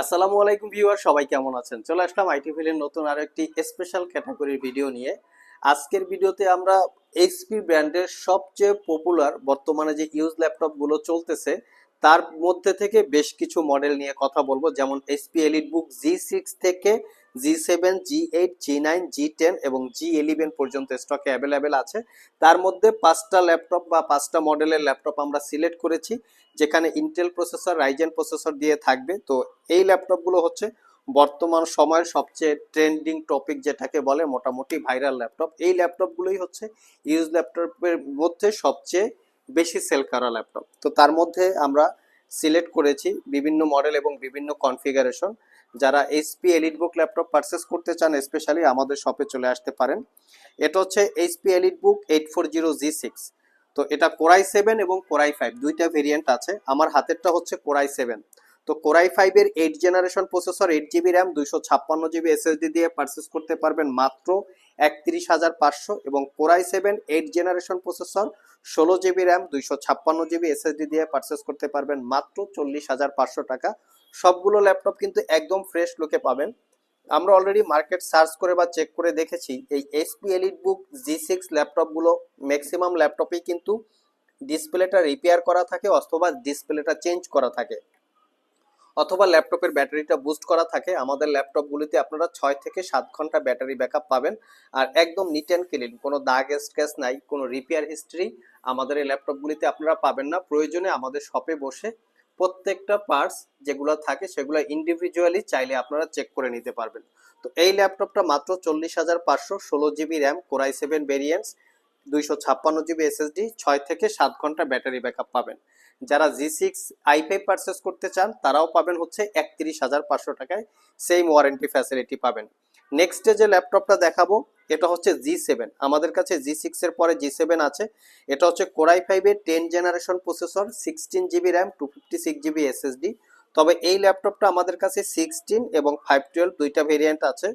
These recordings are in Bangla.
আসসালামু আলাইকুম ভিউয়ার, সবাই কেমন আছেন? চলে আসলাম আইটি ফিলের নতুন আরও একটি স্পেশাল ক্যাটাগরির ভিডিও নিয়ে। আজকের ভিডিওতে আমরা এইচপি ব্র্যান্ডের সবচেয়ে পপুলার বর্তমানে যে ইউজ ল্যাপটপগুলো চলতেছে, তার মধ্যে থেকে বেশ কিছু মডেল নিয়ে কথা বলব। যেমন HP elite book G six থেকে G seven G eight G nine G ten এবং জি ইলেভেন পর্যন্ত স্টকে অ্যাভেলেবেল আছে। তার মধ্যে পাঁচটা ল্যাপটপ বা পাঁচটা মডেলের ল্যাপটপ আমরা সিলেক্ট করেছি, যেখানে ইন্টেল প্রসেসর রাইজেন প্রসেসর দিয়ে থাকবে। তো এই ল্যাপটপগুলো হচ্ছে বর্তমান সময়ের সবচেয়ে ট্রেন্ডিং টপিক যেটাকে বলে মোটামুটি ভাইরাল ল্যাপটপ এই ল্যাপটপগুলোই হচ্ছে ইউজ ল্যাপটপের মধ্যে সবচেয়ে বেশি সেল করা ল্যাপটপ তো তার মধ্যে আমরা সিলেক্ট করেছি বিভিন্ন মডেল এবং বিভিন্ন কনফিগারেশন যারা এইচপি এলিটবুক ল্যাপটপ পারচেস করতে চান স্পেশালি আমাদের শপে চলে আসতে পারেন। এটা হচ্ছে HP EliteBook eight four zero G six তো এটা কোরাই সেভেন এবং কোরাই ফাইভ দুইটা ভেরিয়েন্ট আছে। আমার হাতেরটা হচ্ছে কোরাই সেভেন তো কোরাই ফাইভের eight generation processor eight GB RAM দুইশো ছাপ্পান্ন জিবি এসএসডি দিয়ে পারচেস করতে পারবেন মাত্র একত্রিশ হাজার পাঁচশো এবং core i seven eight generation processor ষোলো জিবি র্যাম দুইশো ছাপ্পান্ন জিবি এসএসডি দিয়ে পারচেস করতে পারবেন মাত্র চল্লিশ হাজার পাঁচশো টাকা। সবগুলো ল্যাপটপ কিন্তু একদম ফ্রেশ লুকে পাবেন। আমরা অলরেডি মার্কেট সার্চ করে বা চেক করে দেখেছি, এই HP elite book G six ল্যাপটপগুলো ম্যাক্সিমাম ল্যাপটপেই কিন্তু ডিসপ্লেটা রিপেয়ার করা থাকে অথবা ডিসপ্লেটা চেঞ্জ করা থাকে। অথবা ল্যাপটপের ব্যাটারিটা বুস্ট করা থাকে। আমাদের ল্যাপটপগুলিতে আপনারা ছয় থেকে সাত ঘণ্টা ব্যাটারি ব্যাকআপ পাবেন। আর একদম নিট অ্যান্ড ক্লিন কোনো দাগ স্ক্র্যাচ নাই, কোনো রিপেয়ার হিস্ট্রি আমাদের এই ল্যাপটপগুলিতে আপনারা পাবেন না। প্রয়োজনে আমাদের শপে বসে প্রত্যেকটা পার্টস যেগুলো থাকে সেগুলো ইন্ডিভিজুয়ালি চাইলে আপনারা চেক করে নিতে পারবেন। তো এই ল্যাপটপটা মাত্র চল্লিশ হাজার পাঁচশো ষোলো GB RAM, core i seven variants দুইশো ছাপ্পান্ন জিবি এসএসডি ছয় থেকে সাত ঘণ্টা ব্যাটারি ব্যাকআপ পাবেন। যারা G six I five purchase করতে চান, তারাও পাবেন হচ্ছে একত্রিশ হাজার পাঁচশো টাকায় সেম ওয়ারেন্টি ফ্যাসিলিটি পাবেন। নেক্সটে যে ল্যাপটপটা দেখাবো, এটা হচ্ছে জি সেভেন আমাদের কাছে জি সিক্স এর পরে জি সেভেন আছে। এটা হচ্ছে কোরাই ফাইভের ten generation processor sixteen GB RAM two fifty six GB SSD তবে এই ল্যাপটপটা আমাদের কাছে সিক্সটিন এবং ফাইভ টুয়েলভ দুইটা ভেরিয়েন্ট আছে।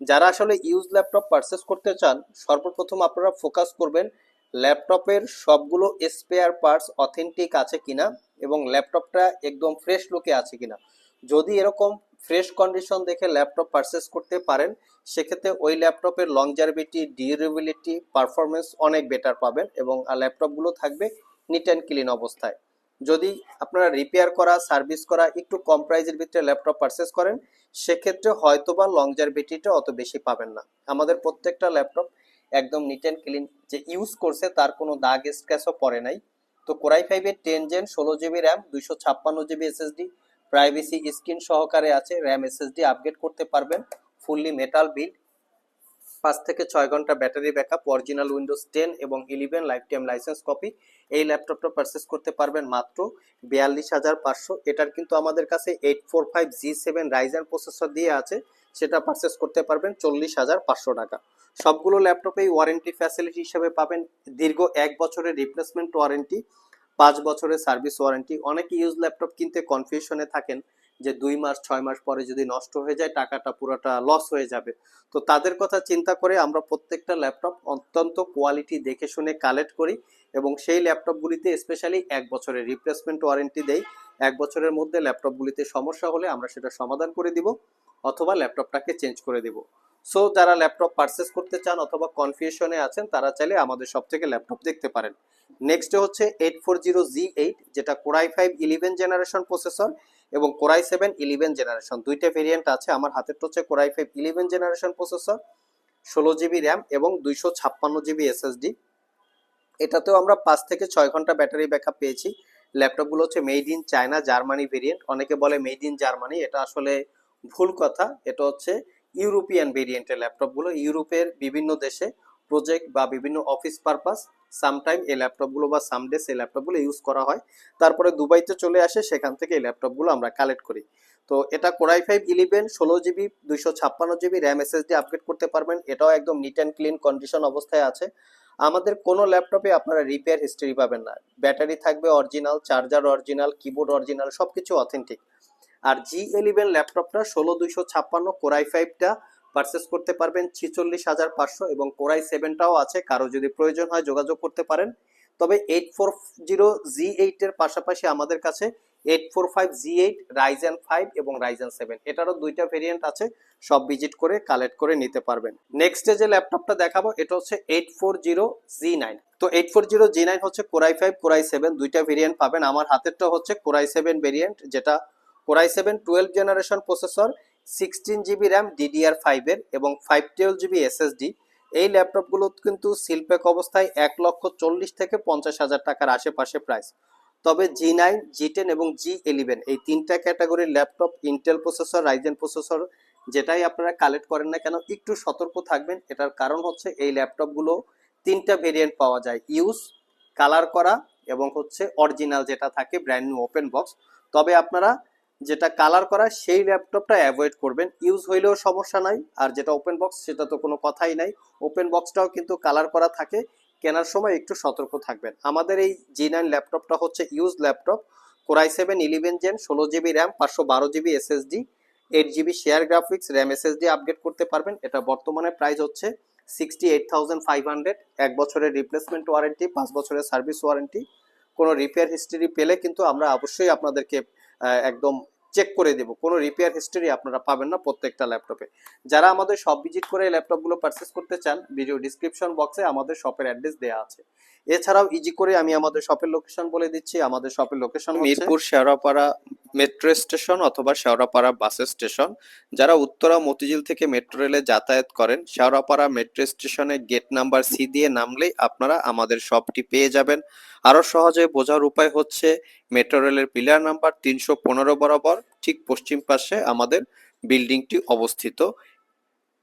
যারা আসলে ইউজ ল্যাপটপ পারচেস করতে চান, সর্বপ্রথম আপনারা ফোকাস করবেন ল্যাপটপের সবগুলো স্পেয়ার পার্টস অথেন্টিক আছে কিনা এবং ল্যাপটপটা একদম ফ্রেশ লুকে আছে কিনা। যদি এরকম ফ্রেশ কন্ডিশন দেখে ল্যাপটপ পারচেস করতে পারেন। সেক্ষেত্রে ওই ল্যাপটপের লংজারবিলিটি ডিউরেবিলিটি পারফরমেন্স অনেক বেটার পাবেন এবং ল্যাপটপগুলো থাকবে নিট অ্যান্ড ক্লিন অবস্থায়। যদি আপনারা রিপেয়ার করা সার্ভিস করা একটু কম প্রাইজের ভিতরে ল্যাপটপ পারচেস করেন, সেক্ষেত্রে হয়তো হয়তোবা লংজারবিলিটিটা অত বেশি পাবেন না। আমাদের প্রত্যেকটা ল্যাপটপ একদম নিট অ্যান্ড ক্লিন যে ইউজ করছে তার কোনো দাগ স্ক্র্যাচও পড়ে নাই। তো কোরাই ফাইভের টেন জেন ষোলো জিবি র্যাম দুইশো ছাপ্পান্ন জিবি এসএসডি প্রাইভেসি স্ক্রিন সহকারে আছে, র্যাম এসএসডি আপগ্রেড করতে পারবেন, ফুললি মেটাল বিল্ড পাঁচ থেকে ছয় ঘণ্টা battery backup original Windows ten এবং eleven lifetime license copy এই ল্যাপটপটা পারচেস করতে পারবেন মাত্র বিয়াল্লিশ হাজার পাঁচশো। এটার কিন্তু আমাদের কাছে eight four five G seven Ryzen processor দিয়ে আছে, সেটা পারচেস করতে পারবেন চল্লিশ হাজার পাঁচশো টাকা। সবগুলো ল্যাপটপেই ওয়ারেন্টি ফ্যাসিলিটি হিসেবে পাবেন, দীর্ঘ এক বছরের রিপ্লেসমেন্ট ওয়ারেন্টি পাঁচ বছরের সার্ভিস ওয়ারেন্টি। অনেকে ইউজ ল্যাপটপ কিনতে কনফিউশনে থাকেন যে দুই মাস, ছয় মাস পরে যদি নষ্ট হয়ে যায়, টাকাটা পুরোটা লস হয়ে যাবে। তো তাদের কথা চিন্তা করে আমরা প্রত্যেকটা ল্যাপটপ অত্যন্ত কোয়ালিটি দেখে শুনে কালেক্ট করি এবং সেই ল্যাপটপগুলিতে স্পেশালি এক বছরের রিপ্লেসমেন্ট ওয়ারেন্টি দেই। এক বছরের মধ্যে ল্যাপটপগুলিতে সমস্যা হলে আমরা সেটা সমাধান করে দিব অথবা ল্যাপটপটাকে চেঞ্জ করে দিব। সো যারা ল্যাপটপ পারচেস করতে চান অথবা কনফিউশনে আছেন, তারা চাইলে আমাদের সব থেকে ল্যাপটপ দেখতে পারেন। নেক্সট হচ্ছে eight four zero G eight যেটা Core i five eleven generation processor এবং Core i seven eleven generation দুইটা ভেরিয়েন্ট আছে আমার হাতের হচ্ছে Core i five eleven generation processor ষোলো জিবি র্যাম এবং দুইশো ছাপ্পান্ন জিবি এসএসডি এটাতেও আমরা পাঁচ থেকে ছয় ঘণ্টা ব্যাটারি ব্যাকআপ পেয়েছি। ল্যাপটপগুলো হচ্ছে made in China Germany variant অনেকে বলে মেড ইন জার্মানি এটা আসলে ভুল কথা। এটা হচ্ছে ইউরোপিয়ান ভেরিয়েন্টের ল্যাপটপগুলো ইউরোপের বিভিন্ন দেশে প্রজেক্ট বা বিভিন্ন অফিস পারপাস সামটাইম এই ল্যাপটপগুলো বা সামডেস এই ল্যাপটপগুলো ইউজ করা হয়। তারপরে দুবাইতে চলে আসে, সেখান থেকে এই ল্যাপটপগুলো আমরা কালেক্ট করি। তো এটা কোরাই ফাইভ ইলেভেন ষোলো জিবি দুইশো ছাপ্পান্ন জিবি র্যাম এসএসডি আপগ্রেড করতে পারবেন। এটাও একদম নিট অ্যান্ড ক্লিন কন্ডিশন অবস্থায় আছে। আমাদের কোনো ল্যাপটপে আপনারা রিপেয়ার হিস্ট্রি পাবেন না। ব্যাটারি থাকবে original charger original keyboard original সব কিছু অথেন্টিক আর জি ইলেভেন ল্যাপটপটা ষোলো, দুইশো ছাপ্পান্ন কোরাই ফাইভটা পারচেস করতে পারবেন ছিচল্লিশ হাজার পাঁচশো এবং কোরাই সেভেনটাও আছে। কারও যদি প্রয়োজন হয় যোগাযোগ করতে পারেন। তবে এইট ফোর জিরো জি এইটের পাশাপাশি আমাদের কাছে eight four five G eight Ryzen five এবং রাইজেন সেভেন এটারও দুইটা ভেরিয়েন্ট আছে। সব ভিজিট করে কালেক্ট করে নিতে পারবেন। নেক্সট যে ল্যাপটপটা দেখাবো, এটা হচ্ছে eight four zero G nine তো eight four zero G nine হচ্ছে Core i five Core i seven দুইটা ভেরিয়েন্ট পাবেন। আমার হাতেরটা হচ্ছে কোরাই সেভেন ভেরিয়েন্ট যেটা Core i seven twelve generation processor sixteen GB RAM DDR ফাইভের এবং ফাইভ টুয়েলভ জিবি এসএসডি এই ল্যাপটপগুলো কিন্তু শিল্পেক অবস্থায় এক লক্ষ চল্লিশ থেকে পঞ্চাশ হাজার টাকার আশেপাশে প্রাইস তবে জি নাইন জি টেন এবং জি ইলেভেন এই তিনটা ক্যাটাগরির laptop Intel processor Ryzen processor যেটাই আপনারা কালেক্ট করেন না কেন, একটু সতর্ক থাকবেন। এটার কারণ হচ্ছে এই ল্যাপটপগুলো তিনটা ভেরিয়েন্ট পাওয়া যায়। ইউজ কালার করা এবং হচ্ছে অরিজিনাল যেটা থাকে ব্র্যান্ড নিউ ওপেন বক্স তবে আপনারা যেটা কালার করা, সেই ল্যাপটপটা অ্যাভয়েড করবেন। ইউজ হইলেও সমস্যা নাই, আর যেটা ওপেন বক্স সেটা তো কোনো কথাই নাই। ওপেন বক্সটাও কিন্তু কালার করা থাকে, কেনার সময় একটু সতর্ক থাকবেন। আমাদের এই জি নাইন ল্যাপটপটা হচ্ছে use laptop Core i seven eleven gen ষোলো জিবি র্যাম পাঁচশো বারো GB SSD eight GB share graphics RAM SSD update করতে পারবেন। এটা বর্তমানে প্রাইস হচ্ছে sixty eight thousand five hundred এক বছরের রিপ্লেসমেন্ট ওয়ারেন্টি পাঁচ বছরের সার্ভিস ওয়ারেন্টি কোনো রিপেয়ার হিস্ট্রি পেলে কিন্তু আমরা অবশ্যই আপনাদেরকে একদম চেক করে দেব। কোনো রিপেয়ার হিস্ট্রি আপনারা পাবেন না প্রত্যেকটা ল্যাপটপে যারা আমাদের শপ ভিজিট করে এই ল্যাপটপগুলো পারচেস করতে চান ভিডিও ডিসক্রিপশন বক্সে আমাদের শপের অ্যাড্রেস দেওয়া আছে। এছাড়াও ইজি করে আমি আমাদের শপের লোকেশন বলে দিচ্ছি। আমাদের শপের location Mirpur Shewrapara metro station অথবা শেওড়াপাড়া বাস স্টেশন যারা উত্তরা মতিঝিল থেকে মেট্রো রেলে যাতায়াত করেন, শেওড়াপাড়া মেট্রো স্টেশনে গেট নাম্বার সি দিয়ে নামলেই আপনারা আমাদের শপটি পেয়ে যাবেন। আরও সহজে বোঝার উপায় হচ্ছে মেট্রো রেলের পিলার নাম্বার তিনশো পনেরো বরাবর ঠিক পশ্চিম পাশে আমাদের বিল্ডিংটি অবস্থিত।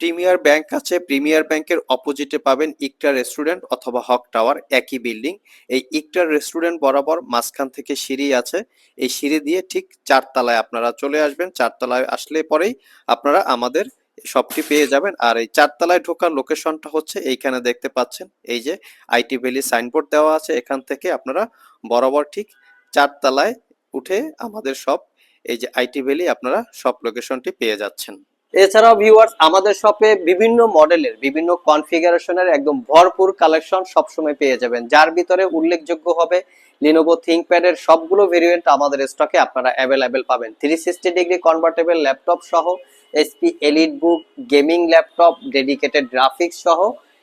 প্রিমিয়ার ব্যাংক আছে, প্রিমিয়ার ব্যাংকের অপোজিটে পাবেন ইকটা রেস্টুরেন্ট অথবা হক টাওয়ার, একই বিল্ডিং। এই ইকটার রেস্টুরেন্ট বরাবর মাঝখান থেকে সিঁড়ি আছে। এই সিঁড়ি দিয়ে ঠিক চারতলায় আপনারা চলে আসবেন। চারতলায় আসলে পরেই আপনারা আমাদের শপটি পেয়ে যাবেন। আর এই চারতলায় ঢোকার লোকেশনটা হচ্ছে এইখানে দেখতে পাচ্ছেন। এই যে আইটি ভ্যালি সাইনবোর্ড দেওয়া আছে এখান থেকে আপনারা বরাবর ঠিক চারতলায় উঠে আমাদের সব এই যে আইটি ভ্যালি আপনারা সব লোকেশনটি পেয়ে যাচ্ছেন। এছাড়াও ভিউয়ার্স আমাদের শপে বিভিন্ন মডেলের বিভিন্ন কনফিগারেশনের একদম ভরপুর কালেকশন সবসময় পেয়ে যাবেন। যার ভিতরে উল্লেখযোগ্য হবে লিনোভো থিঙ্কপ্যাড এর সবগুলো ভেরিয়েন্ট আমাদের স্টকে আপনারা অ্যাভেলেবেল পাবেন। Three sixty degree convertible laptop সহ HP elite book gaming laptop dedicated graphics সহ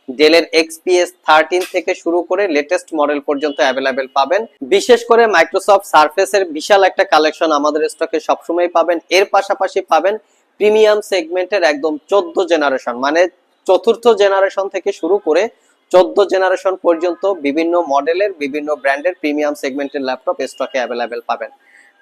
ডেলের এক্সপিএস থার্টিন থেকে শুরু করে লেটেস্ট মডেল পর্যন্ত অ্যাভেলেবেল পাবেন। বিশেষ করে মাইক্রোসফট সার্ফেসের বিশাল একটা কালেকশন আমাদের স্টকে সবসময় পাবেন। এর পাশাপাশি পাবেন প্রিমিয়াম সেগমেন্টের একদম চোদ্দ জেনারেশন মানে চতুর্থ জেনারেশন থেকে শুরু করে চোদ্দ জেনারেশন পর্যন্ত বিভিন্ন মডেলের বিভিন্ন ব্র্যান্ডের প্রিমিয়াম সেগমেন্টের ল্যাপটপ স্টকে অ্যাভেলেবেল পাবেন।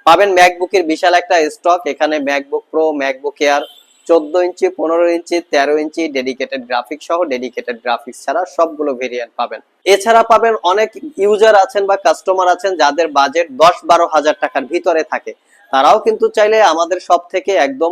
পাবেন ম্যাকবুকের বিশাল একটা স্টক। এখানে ম্যাকবুক প্রো ম্যাকবুক এয়ার চোদ্দ ইঞ্চি, পনেরো ইঞ্চি, তেরো ইঞ্চি ডেডিকেটেড গ্রাফিক্স সহ ডেডিকেটেড গ্রাফিক্স ছাড়া সবগুলো ভেরিয়েন্ট পাবেন। এছাড়া পাবেন অনেক ইউজার আছেন বা কাস্টমার আছেন যাদের বাজেট দশ বারো হাজার টাকার ভিতরে থাকে। তারাও কিন্তু চাইলে আমাদের সব থেকে একদম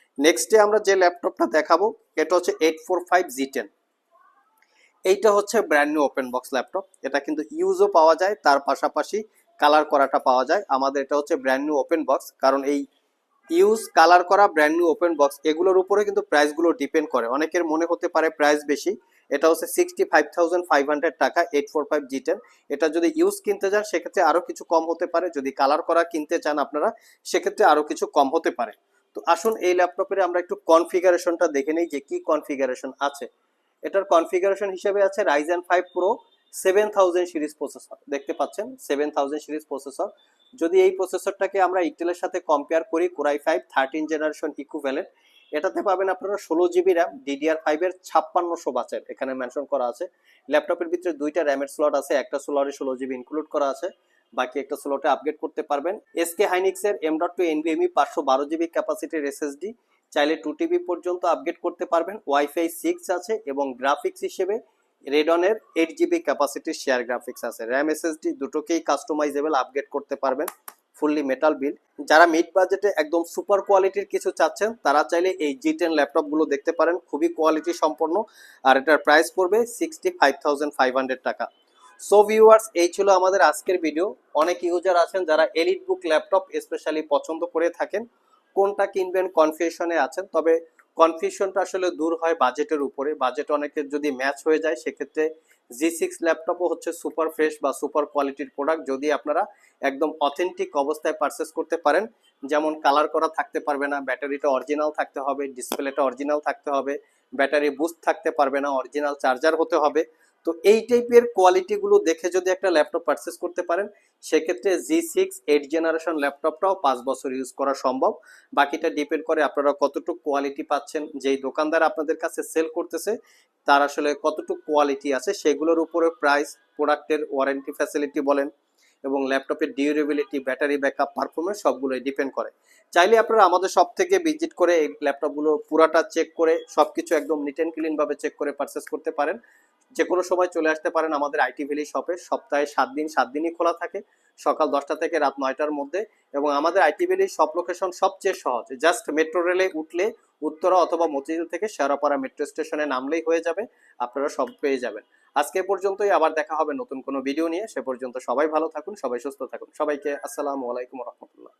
নেক্সটে আমরা যে ল্যাপটপটা দেখাবো, এটা হচ্ছে eight four five G ten এইটা হচ্ছে brand new open box laptop. এটা কিন্তু ইউজও পাওয়া যায়, তার পাশাপাশি কালার করাটা পাওয়া যায়। আমাদের এটা হচ্ছে ব্র্যান্ড নিউ ওপেন বক্স কারণ এই ইউজ কালার করা ব্র্যান্ড নিউ ওপেন বক্স এগুলোর উপরে কিন্তু প্রাইসগুলো ডিপেন্ড করে। অনেকের মনে হতে পারে প্রাইস বেশি। এটা হচ্ছে sixty five thousand five hundred টাকা eight four five G ten এটা যদি ইউজ কিনতে যান, সেক্ষেত্রে আরও কিছু কম হতে পারে। যদি কালার করা কিনতে চান আপনারা, সেক্ষেত্রে আরও কিছু কম হতে পারে। তো আসুন এই ল্যাপটপের আমরা একটু কনফিগারেশনটা দেখে নেই যে কি কনফিগারেশন আছে। এটার কনফিগারেশন হিসেবে আছে Ryzen five pro seven thousand series processor দেখতে পাচ্ছেন? সেভেন থাউজেন্ড সিরিজ প্রসেসর যদি এই প্রসেসরটাকে আমরা ইন্টেলের সাথে কম্পেয়ার করি Core i five thirteen generation equivalent এটাতে পাবেন আপনারা ষোলো জিবি র্যাম ডিডিআর ফাইভের ছাপ্পান্নশো বাচের এখানে মেনশন করা আছে। ল্যাপটপের ভিতরে দুইটা র্যামের স্লট আছে, একটা স্লটে ষোলো জিবি ইনক্লুড করা আছে। বাকি একটা স্লটে আপগ্রেড করতে পারবেন। এসকে হাইনিক্সের এম ডট টু এনভিএমই পাঁচশো বারো জিবি ক্যাপাসিটির এসএসডি চাইলে টু টিবি পর্যন্ত আপগ্রেড করতে পারবেন। ওয়াইফাই সিক্স আছে এবং গ্রাফিক্স হিসেবে রেডনের এইট জিবি ক্যাপাসিটির শেয়ার গ্রাফিক্স আছে। র্যাম এসএসডি দুটোকেই কাস্টমাইজেবল আপগ্রেড করতে পারবেন ফুললি মেটাল বিল যারা মিড বাজেটে একদম সুপার কোয়ালিটির কিছু চাচ্ছেন, তারা চাইলে এই জি টেন ল্যাপটপগুলো দেখতে পারেন। খুবই কোয়ালিটি সম্পন্ন। আর এটার প্রাইস পড়বে sixty five thousand five hundred টাকা। সো ভিউয়ার্স এই ছিল আমাদের আজকের ভিডিও অনেক ইউজার আছেন যারা এলিট বুক ল্যাপটপ স্পেশালি পছন্দ করে থাকেন। কোনটা কিনবেন কনফিউশনে আছেন। তবে কনফিউশনটা আসলে দূর হয় বাজেটের উপরে। বাজেট অনেকের যদি ম্যাচ হয়ে যায়, সেক্ষেত্রে জি সিক্স ল্যাপটপও হচ্ছে সুপার ফ্রেশ বা সুপার কোয়ালিটির প্রোডাক্ট যদি আপনারা একদম অথেন্টিক অবস্থায় পারচেস করতে পারেন। যেমন কালার করা থাকতে পারবে না ব্যাটারিটা অরিজিনাল থাকতে হবে ডিসপ্লেটা অরিজিনাল থাকতে হবে ব্যাটারি বুস্ট থাকতে পারবে না অরিজিনাল চার্জার হতে হবে। তো এই টাইপের কোয়ালিটিগুলো দেখে যদি একটা ল্যাপটপ পারচেস করতে পারেন, সেক্ষেত্রে জি সিক্স এইট জেনারেশন ল্যাপটপটাও পাঁচ বছর ইউজ করা সম্ভব। বাকিটা ডিপেন্ড করে আপনারা কতটুকু কোয়ালিটি পাচ্ছেন, যেই দোকানদার আপনাদের কাছে সেল করতেছে, তার আসলে কতটুকু কোয়ালিটি আছে, সেগুলোর উপরে প্রাইস প্রোডাক্টের ওয়ারেন্টি ফ্যাসিলিটি বলেন এবং ল্যাপটপের ডিউরেবিলিটি ব্যাটারি ব্যাকআপ পারফরমেন্স সবগুলোই ডিপেন্ড করে। চাইলে আপনারা আমাদের সব থেকে ভিজিট করে এই ল্যাপটপগুলো পুরাটা চেক করে সব কিছু একদম নিট অ্যান্ড ক্লিনভাবে চেক করে পারচেস করতে পারেন। যে কোনো সময় চলে আসতে পারেন আমাদের আইটি ভ্যালি শপে। সপ্তাহে সাত দিন, সাত দিনই খোলা থাকে। সকাল দশটা থেকে রাত নয়টার মধ্যে। এবং আমাদের আইটি ভ্যালি সব লোকেশন সবচেয়ে সহজ। জাস্ট মেট্রো রেলে উঠলে উত্তরা অথবা মতিঝিল থেকে শেরাপাড়া মেট্রো স্টেশনে নামলেই হয়ে যাবে। আপনারা সব পেয়ে যাবেন। আজকে পর্যন্তই। আবার দেখা হবে নতুন কোনো ভিডিও নিয়ে। সে পর্যন্ত সবাই ভালো থাকুন, সবাই সুস্থ থাকুন। সবাইকে আসসালামু আলাইকুম রহমতুল্লাহ।